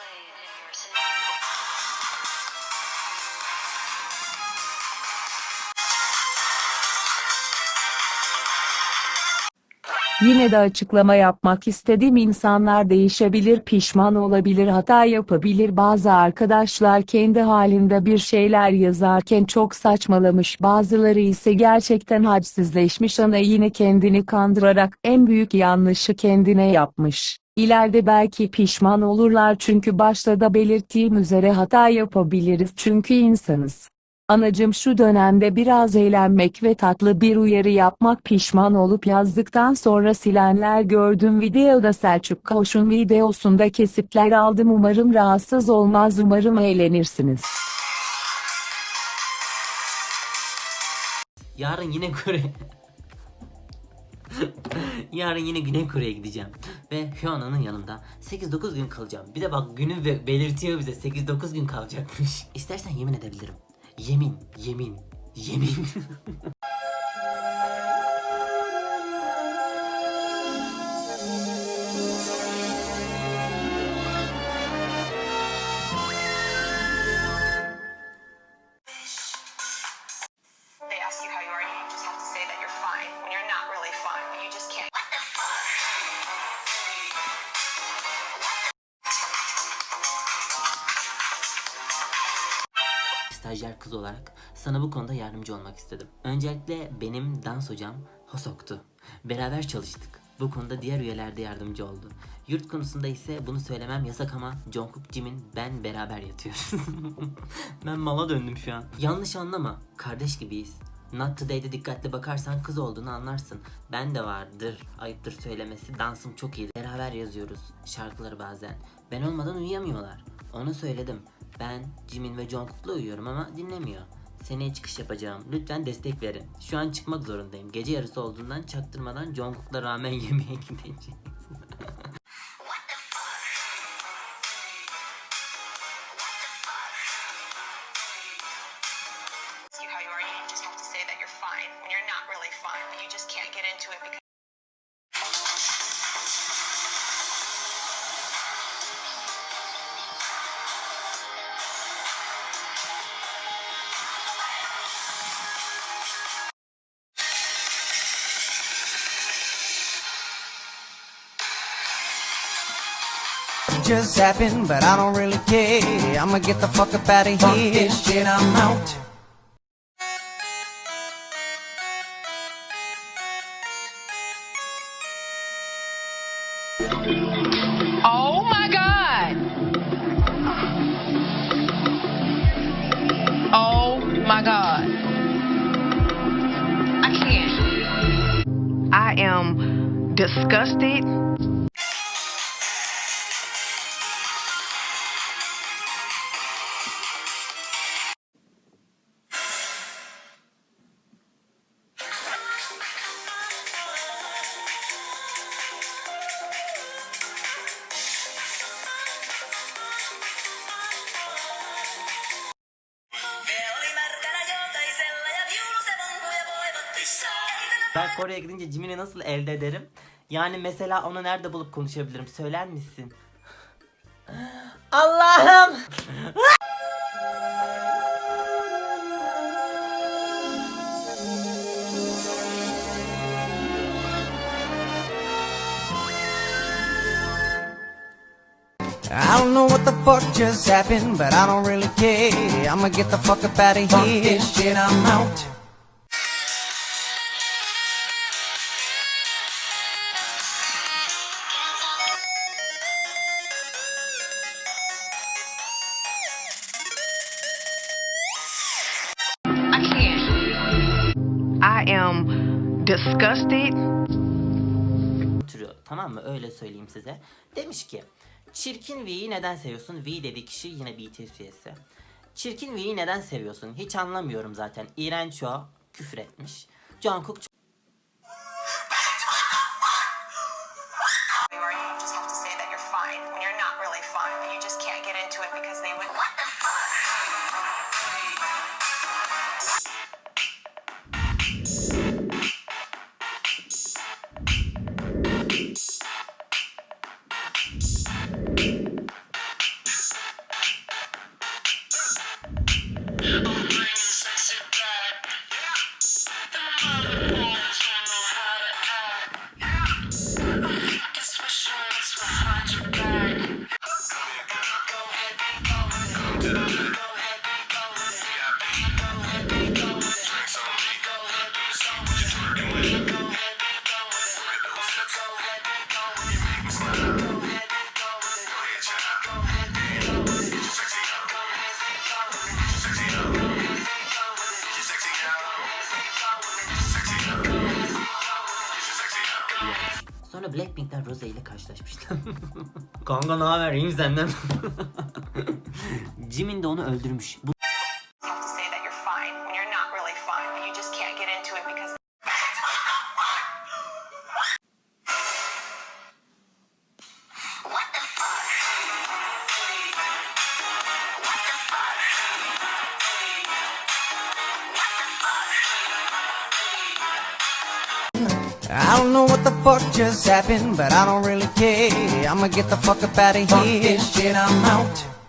land. Yine de açıklama yapmak istedim insanlar değişebilir pişman olabilir hata yapabilir bazı arkadaşlar kendi halinde bir şeyler yazarken çok saçmalamış bazıları ise gerçekten hadsizleşmiş ana yine kendini kandırarak en büyük yanlışı kendine yapmış. İleride belki pişman olurlar çünkü başta da belirttiğim üzere hata yapabiliriz çünkü insanız. Anacım şu dönemde biraz eğlenmek ve tatlı bir uyarı yapmak pişman olup yazdıktan sonra silenler gördüm videoda Selçuk Koş'un videosunda kesitler aldım umarım rahatsız olmaz umarım eğlenirsiniz. Yarın yine Kore. Yarın yine Güney Kore'ye gideceğim. Ve Hyuna'nın yanında 8-9 gün kalacağım. Bir de bak günü be- belirtiyor bize 8-9 gün kalacakmış. İstersen yemin edebilirim. Yemin, yemin, yemin. Stajyer kız olarak sana bu konuda yardımcı olmak istedim. Öncelikle benim dans hocam Hosok'tu. Beraber çalıştık. Bu konuda diğer üyeler de yardımcı oldu. Yurt konusunda ise bunu söylemem yasak ama Jungkook, Jimin, ben beraber yatıyoruz. ben mala döndüm şu an. Yanlış anlama. Kardeş gibiyiz. Not Today'de dikkatli bakarsan kız olduğunu anlarsın. Ben de vardır. Ayıptır söylemesi. Dansım çok iyi. Beraber yazıyoruz. Şarkıları bazen. Ben olmadan uyuyamıyorlar. Onu söyledim. Ben Jimin ve Jungkook'la uyuyorum ama dinlemiyor. Seneye çıkış yapacağım. Lütfen destek verin. Şu an çıkmak zorundayım. Gece yarısı olduğundan çaktırmadan Jungkook'la ramen yemeye gideceğim. Just happened, but I don't really care. I'ma get the fuck up out of here. this shit, I'm out. Oh my God. Oh my God. I can't. I am disgusted. Ben Kore'ye gidince Jimin'i nasıl elde ederim? Yani mesela onu nerede bulup konuşabilirim? Söyler misin? Allah'ım! I don't know what the fuck just happened, but I don't really care. I'ma get the fuck up out of here. this shit, I'm out. I am disgusted. Tamam mı? Öyle söyleyeyim size. Demiş ki Çirkin V'yi neden seviyorsun? V dediği kişi yine BTS üyesi. Çirkin V'yi neden seviyorsun? Hiç anlamıyorum zaten. İğrenç o. Küfür etmiş. Jungkook Sonra Blackpink'ten Rose ile karşılaşmışlar. Kanka ne haber? İyiyim senden. Jimin de onu öldürmüş. Bu don't know what the fuck just happened, but I don't really care. I'ma get the fuck up out of here. Fuck this shit, I'm out.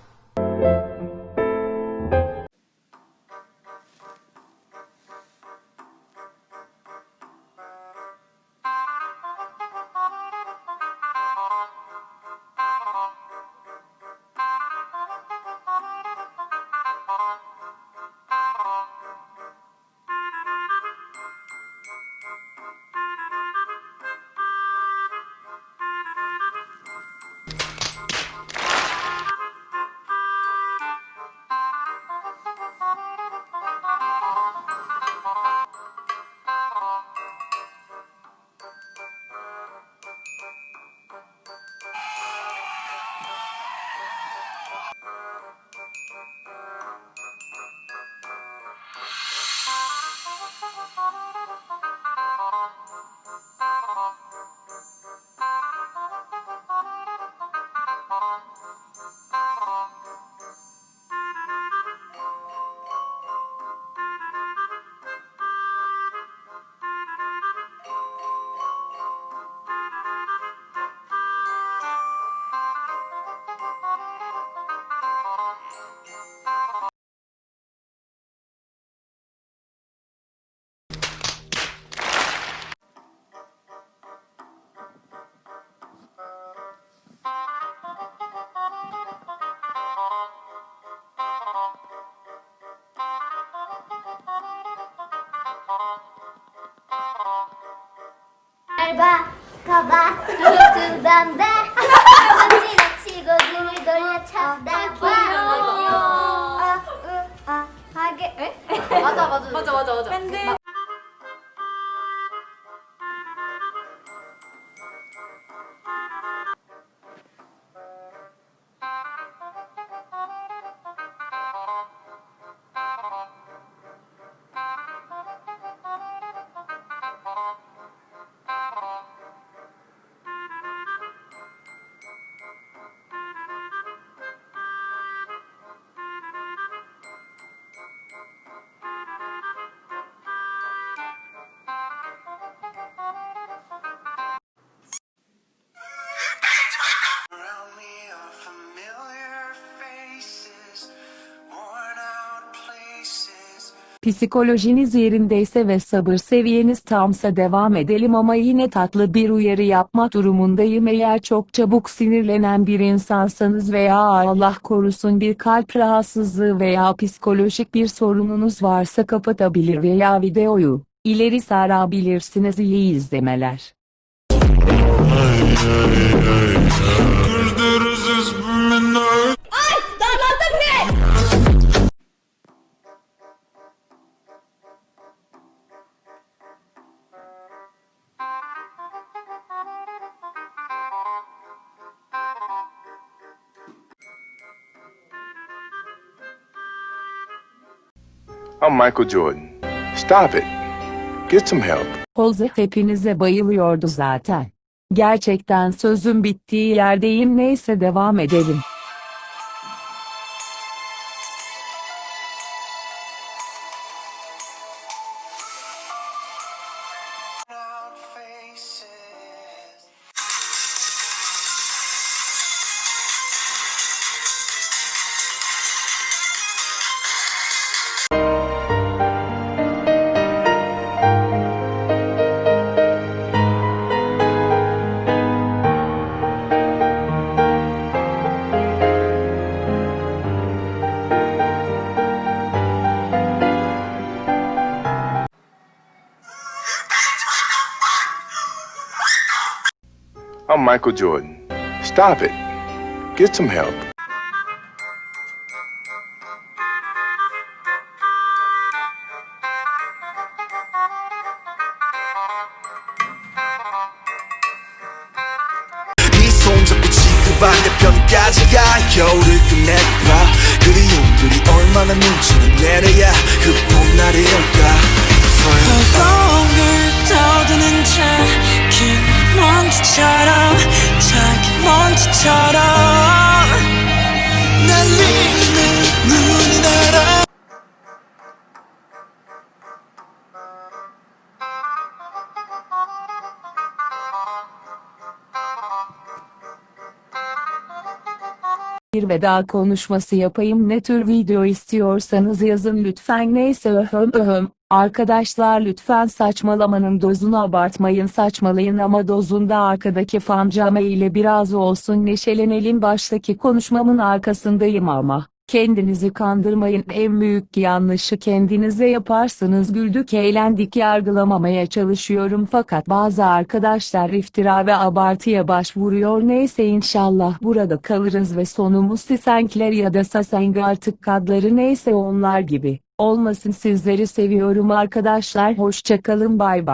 가봐 그 담배 아버지가 치고 눈을 돌려 쳐다봐 아, 으, 아, 하게 에? 맞아 맞아 맞아 맞아 맞아 근데 Psikolojiniz yerindeyse ve sabır seviyeniz tamsa devam edelim ama yine tatlı bir uyarı yapma durumundayım. Eğer çok çabuk sinirlenen bir insansanız veya Allah korusun bir kalp rahatsızlığı veya psikolojik bir sorununuz varsa kapatabilir veya videoyu ileri sarabilirsiniz. İyi izlemeler. I'm Michael Jordan. Stop it. Get some help. Holze hepinize bayılıyordu zaten. Gerçekten sözün bittiği yerdeyim neyse devam edelim. Michael Jordan. Stop it. Get some help. 네 손잡고 지구 반대편까지 가 겨울을 끝내봐 그리움들이 얼마나 눈치를 내려야 흑봄 날이 올까 을 떠드는 작은 먼지처럼 작은 먼지처럼 날리는 눈이 날아 Bir veda konuşması yapayım ne tür video istiyorsanız yazın lütfen neyse öhöm öhöm. Arkadaşlar lütfen saçmalamanın dozunu abartmayın saçmalayın ama dozunda arkadaki fancame ile biraz olsun neşelenelim. Baştaki konuşmamın arkasındayım ama. Kendinizi kandırmayın. En büyük yanlışı kendinize yaparsınız. Güldük eğlendik yargılamamaya çalışıyorum. Fakat bazı arkadaşlar iftira ve abartıya başvuruyor. Neyse inşallah burada kalırız ve sonumuz Sisenkler ya da Saseng artık kadları. Neyse onlar gibi olmasın. Sizleri seviyorum arkadaşlar. Hoşçakalın bay bay.